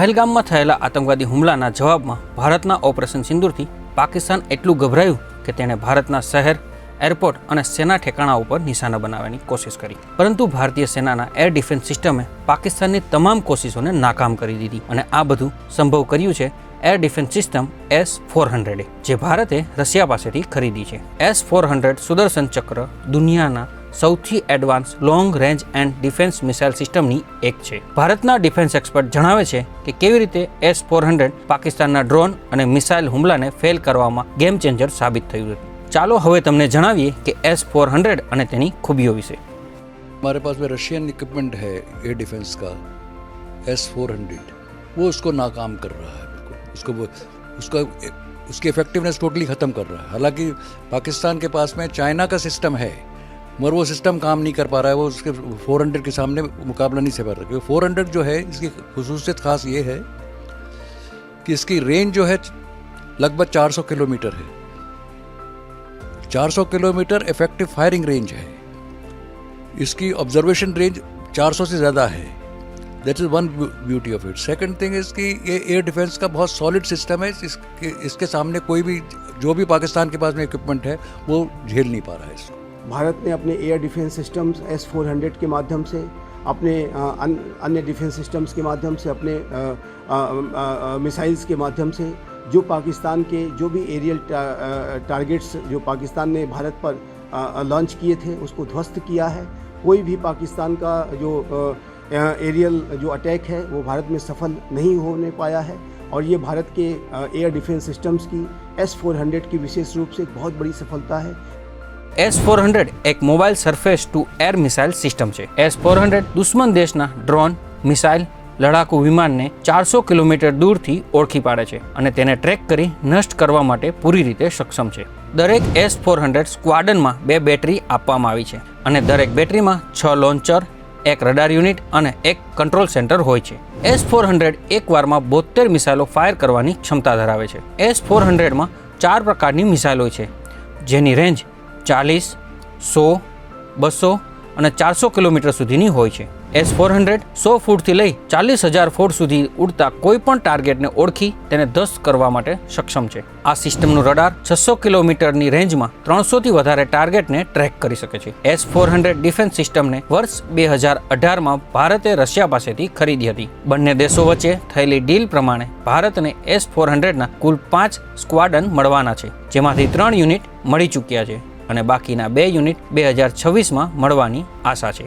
પહેલગામમાં થયેલા આતંકવાદી હુમલાના જવાબમાં ભારતના ઓપરેશન સિંદૂરથી પાકિસ્તાન એટલું ગભરાયું કે તેણે ભારતના શહેર, એરપોર્ટ અને સેના ઠેકાણા ઉપર નિશાના બનાવવાની કોશિશ કરી. પરંતુ ભારતીય સેનાના એર ડિફેન્સ સિસ્ટમે પાકિસ્તાનની તમામ કોશિશોને નાકામ કરી દીધી અને આ બધું સંભવ કર્યું છે air defence system S four હંડ્રેડે જે ભારતે રશિયા પાસેથી ખરીદી છે. S four hundred Sudarshan Chakra દુનિયાના સૌથી advance long range and defence missile સિસ્ટમની એક છે ભારતના ડિફેન્સ એક્સપર્ટ જણાવે છે કે કેવી રીતે એસ ફોર હંડ્રેડ પાકિસ્તાનના ડ્રોન અને મિસાઇલ હુમલાને ફેલ કરવામાં ગેમ ચેન્જર સાબિત થયું હતું ચાલો હવે તમને જણાવીએ કે એસ ફોર હંડ્રેડ અને તેની ખૂબીઓ વિશે हमारे पास में रशियन इक्विपमेंट है एयर डिफेंस का एस फोर हंड्रेड वो उसको नाकाम कर रहा है बिल्कुल उसको वो उसका उसकी इफेक्टिवनेस टोटली ख़त्म कर रहा है हालांकि पाकिस्तान के पास में चाइना का सिस्टम है मगर वो सिस्टम काम नहीं कर पा रहा है, वो उसके फोर हंड्रेड के सामने मुकाबला नहीं से कर रहा फोर हंड्रेड जो है, इसकी खसूसियत खास ये है कि इसकी रेंज जो है लगभग 400 किलोमीटर है। 400 किलोमीटर इफ़ेक्टिव फायरिंग रेंज है। इसकी ऑब्जर्वेशन रेंज 400 से ज़्यादा है। That is one beauty of it second thing is कि ये एयर डिफेंस का बहुत सॉलिड सिस्टम है। इसके इसके सामने कोई भी, जो भी पाकिस्तान के पास में इक्विपमेंट है, वो झेल नहीं पा रहा है इसको। भारत ने अपने air defence systems S four hundred के माध्यम से, अपने अन- अन्य डिफेंस सिस्टम्स के माध्यम से, अपने मिसाइल्स के माध्यम से, जो पाकिस्तान के, जो भी एरियल टारगेट्स जो पाकिस्तान ने भारत पर लॉन्च किए थे, उसको ध्वस्त किया है। कोई भी पाकिस्तान का जो एरियल जो अटैक है, वो भारत में सफल नहीं होने पाया है। और ये भारत के एयर डिफेंस सिस्टम्स की एस फोर हंड्रेड की विशेष रूप से एक बहुत बड़ी सफलता है। એસ ફોર હંડ્રેડ એક mobile surface to air missile system છે. એસ ફોર હંડ્રેડ દુશ્મન દેશના ડ્રોન, મિસાઇલ, લડાકુ વિમાનને ચારસો કિલોમીટર દૂરથી ઓળખી પાડે છે અને તેને ટ્રેક કરી નષ્ટ કરવા માટે પૂરી રીતે સક્ષમ છે. દરેક એસ ફોર હંડ્રેડ સ્ક્વાડનમાં બે બેટરી આપવામાં આવી છે અને દરેક બેટરીમાં છ લોન્ચર, એક રડાર યુનિટ અને એક કંટ્રોલ સેન્ટર હોય છે. એસ ફોર હંડ્રેડ એક વારમાં બોતેર મિસાઇલો ફાયર કરવાની ક્ષમતા ધરાવે છે. એસ ફોર હંડ્રેડમાં ચાર પ્રકારની મિસાઇલો છે, જેની રેન્જ ચાલીસ, સો, બસો અને ચારસો કિલોમીટર સુધીની હોય છે. એસ ફોર હંડ્રેડ સો ફૂટથી લઈ ચાલીસ હજાર ફૂટ સુધી ઉડતા કોઈ પણ ટાર્ગેટને ઓળખી તેને ધસ્ત કરવા માટે સક્ષમ છે. આ સિસ્ટમનું રડાર છસો કિલોમીટરની રેન્જમાં ત્રણસોથી વધારે ટાર્ગેટને ટ્રેક કરી શકે છે. એસ ફોર હંડ્રેડ ડિફેન્સ સિસ્ટમને વર્ષ બે હજાર અઢારમાં ભારતે રશિયા પાસેથી ખરીદી હતી. બંને દેશો વચ્ચે થયેલી ડીલ પ્રમાણે ભારતને એસ ફોર હંડ્રેડના કુલ પાંચ સ્ક્વાડન મળવાના છે, જેમાંથી ત્રણ યુનિટ મળી ચૂક્યા છે. અને બાકીના બે યુનિટ બે હજાર છવ્વીસમાં મળવાની આશા છે.